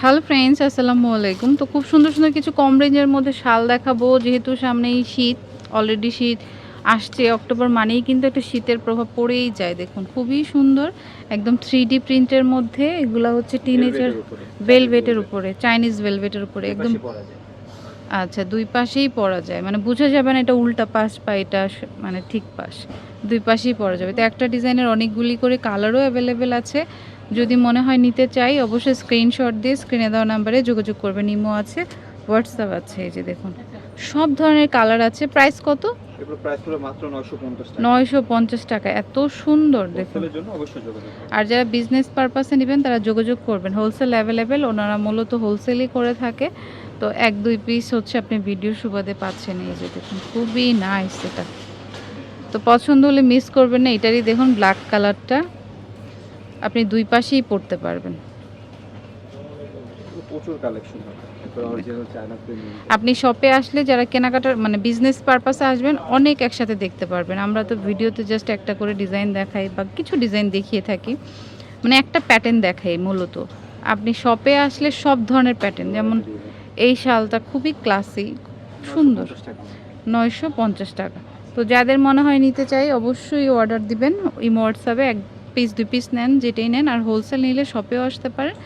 Hello friends আসসালামু আলাইকুম। তো খুব সুন্দর সুন্দর কিছু কম রেঞ্জের মধ্যে শাল দেখাবো। যেহেতু সামনেই শীত অলরেডি শীত আসছে অক্টোবর মানেই কিন্তু একটা শীতের প্রভাব পড়েই যায়। দেখুন খুবই সুন্দর একদম থ্রি ডি প্রিন্টের মধ্যে। এগুলা হচ্ছে টিনেজার ভেলভেটের উপরে চাইনিজ ভেলভেটের উপরে একদম আচ্ছা দুই পাশেই পরা যায়। মানে বোঝা যাবে না এটা উল্টা পাশ বা এটা মানে ঠিক পাশ। দুই পাশেই পরা যাবে। তো একটা ডিজাইনের অনেকগুলি করে কালারও অ্যাভেলেবেল আছে। যদি মনে হয় নিতে চাই অবশ্যই স্ক্রিনশট দিয়ে স্ক্রিনে দেওয়া নাম্বারে যোগাযোগ করবেন। ইমো আছে হোয়াটসঅ্যাপ আছে এই যে দেখুন। সব ধরনের কালার আছে। প্রাইস কত? নয়শো পঞ্চাশ টাকা। এত সুন্দর দেখুন। অবশ্যই আর যারা বিজনেস পারপাসে নেবেন তারা যোগাযোগ করবেন। হোলসেল অ্যাভেলেবেল ওনারা মূলত হোলসেলই করে থাকে। তো এক দুই পিস হচ্ছে আপনি ভিডিও সুবাদে পাচ্ছেন। এই যে দেখুন খুবই নাইস এটা। তো পছন্দ হলে মিস করবেন না। এটারই দেখুন ব্ল্যাক কালারটা আপনি দুই পাশেই পড়তে পারবেন। প্রচুর কালেকশন আপনি শপে আসলে যারা কেনাকাটার মানে বিজনেস পারপাসে আসবেন অনেক একসাথে দেখতে পারবেন। আমরা তো ভিডিওতে জাস্ট একটা করে ডিজাইন দেখাই বা কিছু ডিজাইন দেখিয়ে থাকি। মানে একটা প্যাটার্ন দেখাই মূলত। আপনি শপে আসলে সব ধরনের প্যাটার্ন যেমন এই শালটা খুবই ক্লাসি সুন্দর। নয়শো পঞ্চাশ টাকা। তো যাদের মনে হয় নিতে চাই অবশ্যই অর্ডার দিবেন। ইমো হোয়াটসঅ্যাপে এক পিস দুই পিস নেন যেটাই নেন আর হোলসেল নিলে শপেও আসতে পারেন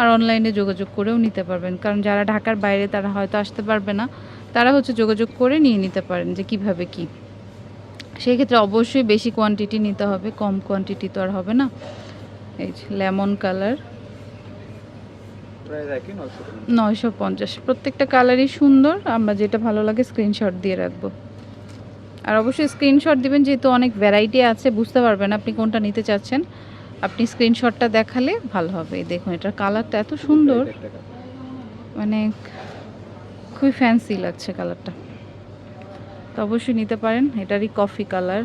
আর অনলাইনে যোগাযোগ করেও নিতে পারবেন। কারণ যারা ঢাকার বাইরে তারা হয়তো আসতে পারবে না। তারা হচ্ছে যোগাযোগ করে নিয়ে নিতে পারেন যে কীভাবে কি। সেই ক্ষেত্রে অবশ্যই বেশি কোয়ান্টিটি নিতে হবে কম কোয়ান্টিটি তো আর হবে না। এই যে লেমন কালার প্রায় একই 950 নয়শো পঞ্চাশ। প্রত্যেকটা কালারই সুন্দর। আমরা যেটা ভালো লাগে স্ক্রিনশট দিয়ে রাখব। আর অবশ্যই স্ক্রিনশট দিবেন যেহেতু অনেক ভ্যারাইটি আছে বুঝতে পারবেন আপনি কোনটা নিতে চাচ্ছেন। আপনি স্ক্রিনশটটা দেখালে ভালো হবে। দেখুন এটার কালারটা এত সুন্দর। মানে খুবই ফ্যান্সি লাগছে কালারটা তো অবশ্যই নিতে পারেন এটারই কফি কালার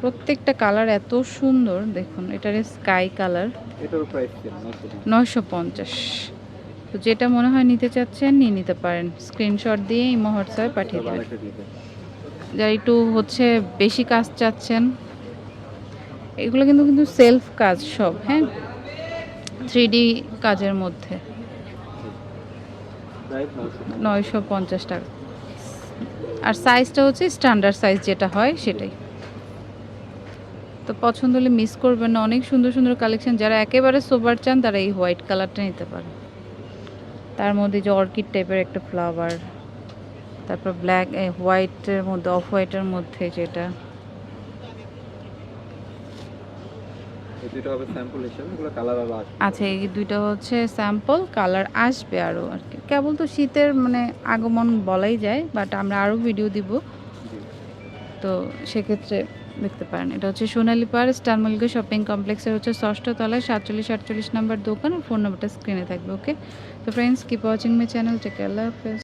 প্রত্যেকটা কালার এত সুন্দর দেখুন এটার স্কাই কালার এটারও প্রাইস সেম 950 নয়শো পঞ্চাশ। তো যেটা মনে হয় নিতে চাচ্ছেন নিয়ে নিতে পারেন। স্ক্রিনশট দিয়ে ইমো হোয়াটসঅ্যাপে পাঠিয়ে দেবেন। যারা একটু হচ্ছে বেশি কাজ চাচ্ছেন এগুলো কিন্তু কিন্তু সেলফ কাজ সব হ্যাঁ? থ্রি কাজের মধ্যে। নয়শো পঞ্চাশ টাকা। আর সাইজটা হচ্ছে স্ট্যান্ডার্ড সাইজ যেটা হয় সেটাই। তো পছন্দ হলে মিস করবেন না। অনেক সুন্দর সুন্দর কালেকশন যারা একেবারে সোবার চান তারা এই হোয়াইট কালারটা নিতে পারে তার মধ্যে যে অর্কিড টাইপের একটা ফ্লাওয়ার তারপর ব্ল্যাক হোয়াইটের মধ্যে অফ হোয়াইটের মধ্যে যেটা। আচ্ছা এই দুইটা হচ্ছে স্যাম্পল কালার আসবে আরও আর কি। কেবল তো শীতের মানে আগমন বলাই যায় বাট আমরা আরও ভিডিও দিব। তো সেক্ষেত্রে দেখতে পারেন। এটা হচ্ছে সোনালী পার স্টার মল্লিকা শপিং কমপ্লেক্সের হচ্ছে ষষ্ঠ তলায় সাতচল্লিশ, আটচল্লিশ নাম্বার দোকান ফোন নাম্বারটা স্ক্রিনে থাকবে, ওকে? তো friends keep watching my channel take আল্লাহ হাফেজ।